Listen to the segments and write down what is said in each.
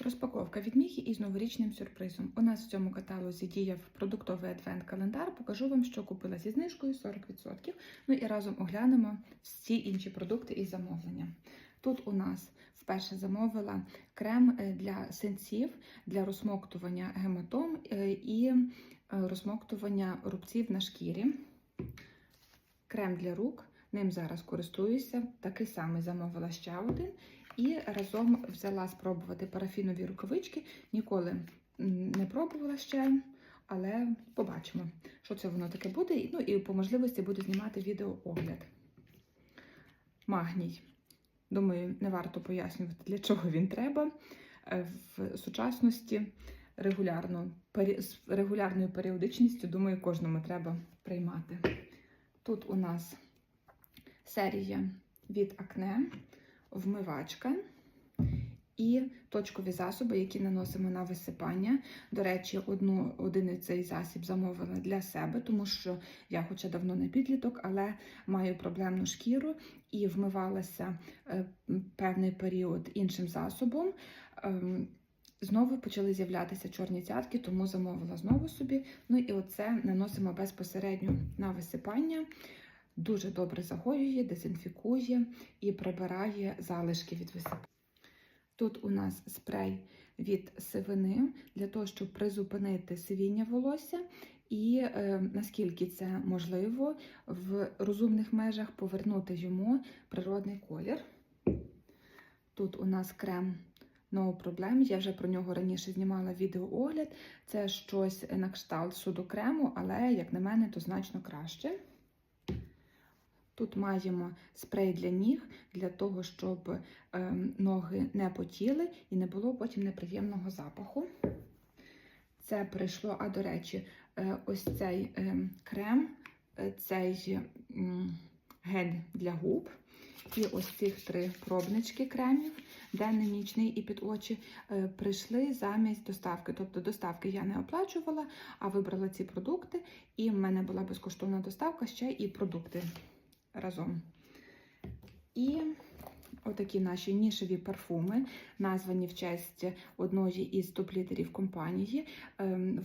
Розпаковка від Міхі із новорічним сюрпризом. У нас в цьому каталозі діяв продуктовий адвент-календар. Покажу вам, що купила зі знижкою 40%. Ну і разом оглянемо всі інші продукти і замовлення. Тут у нас вперше замовила крем е, для синців, для розсмоктування гематом е, і е, розсмоктування рубців на шкірі. Крем для рук. Ним зараз користуюся. Такий самий замовила ще один. І разом взяла спробувати парафінові рукавички. Ніколи не пробувала ще, але побачимо, що це воно таке буде. Ну і по можливості буду знімати відеоогляд. Магній. Думаю, не варто пояснювати, для чого він треба. Е, В сучасності регулярно, з регулярною періодичністю, думаю, кожному треба приймати. Тут у нас серія від акне, вмивачка і точкові засоби, які наносимо на висипання. До речі, одну, один цей засіб замовила для себе, тому що я, хоча давно не підліток, але маю проблемну шкіру і вмивалася е, певний період іншим засобом. Ем, Знову почали з'являтися чорні цятки, тому замовила знову собі. Ну і оце наносимо безпосередньо на висипання. Дуже добре загоює, дезінфікує і прибирає залишки від висипання. Тут у нас спрей від сивини для того, щоб призупинити сивіння волосся, і е, наскільки це можливо, в розумних межах повернути йому природний колір. Тут у нас крем No Problem. Я вже про нього раніше знімала відеоогляд. Це щось на кшталт судокрему, але, як на мене, то значно краще. Тут маємо спрей для ніг, для того, щоб е, ноги не потіли і не було потім неприємного запаху. Це прийшло, а до речі, е, ось цей е, крем, е, цей гель для губ. І ось цих три пробнички кремів, денний, нічний і під очі, е, прийшли замість доставки. Тобто доставки я не оплачувала, а вибрала ці продукти, і в мене була безкоштовна доставка ще і продукти разом. І отакі наші нішеві парфуми, названі в честь одної із топ-лідерів компанії. Ем,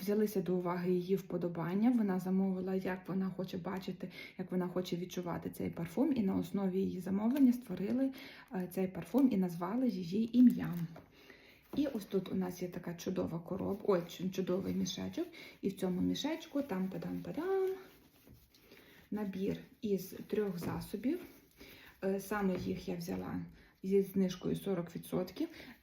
Взялися до уваги її вподобання. Вона замовила, як вона хоче бачити, як вона хоче відчувати цей парфум, і на основі її замовлення створили е, цей парфум і назвали її ім'ям. І ось тут у нас є така чудова коробка, ой, чудовий мішечок. І в цьому мішечку там падам падам набір із трьох засобів. Е, Саме їх я взяла зі знижкою 40%.